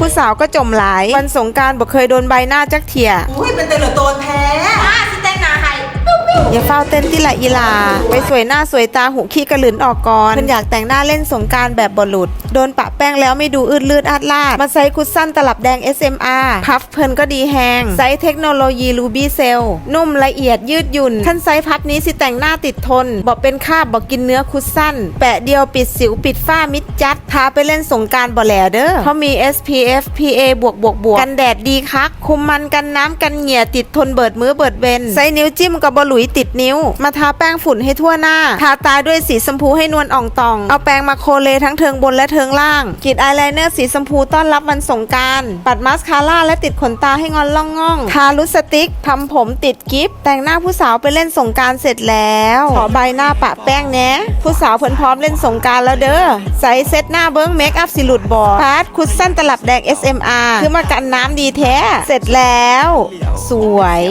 ผู้สาวก็จมหลายวันสงกรารบอกเคยโดนใบหน้าจักเถียอุ้ยเป็นเตลโตนแท้ อย่าเฝ้าเต้นที่ละอีลา ไปสวยหน้าสวยตาหูขี้กระหลืนออกก่อนเพิ่นอยากแต่งหน้าเล่นสงการแบบบอลลุด โดนปะแป้งแล้วไม่ดูอืดลืดอาดลาด มาใส่คุชชั่นตลับแดง SMR พัฟเพิ่นก็ดีแฮงไซส์เทคโนโลยีรูบี้เซลนุ่มละเอียดยืดหยุ่นขั้นไซส์พับนี้สิแต่งหน้าติดทนบอกเป็นคาบบอกกินเนื้อคุชชั่น แปะเดียวปิดสิวปิดฝ้ามิดจัดทาไปเล่นสงการบ่แหลเด้อเพราะมี SPF PA บวกบวกบวกกันแดดดีคักคุมมันกันน้ำกันเหงี่ยติดทนเบิดมือเบิดเวนใส่นิ้วจิ้มกับบหลุยติดนิ้ว มาทาแป้งฝุ่นให้ทั่วหน้า ทาตาด้วยสีชมพูให้นวลอ่องตอง เอาแป้งมาโคเลทั้งเทิงบนและเทิงล่างกรีดอายไลเนอร์สีชมพูต้อนรับวันสงการปัดมาสคาร่าและติดขนตาให้งอนล่องง่อง ทาลุสติกทำผมติดกิฟต์แต่งหน้าผู้สาวไปเล่นสงการเสร็จแล้วขอใบหน้าปะแป้งแนะผู้สาวเพิ่นพร้อมเล่นสงการแล้วเด้อใส่เซตหน้าเบิ้งเมคอัพสิหลุดบอดพาร์ทคุชชั่นตลับแดง SMR คือมากันน้ำดีแท้ เสร็จแล้ว สวย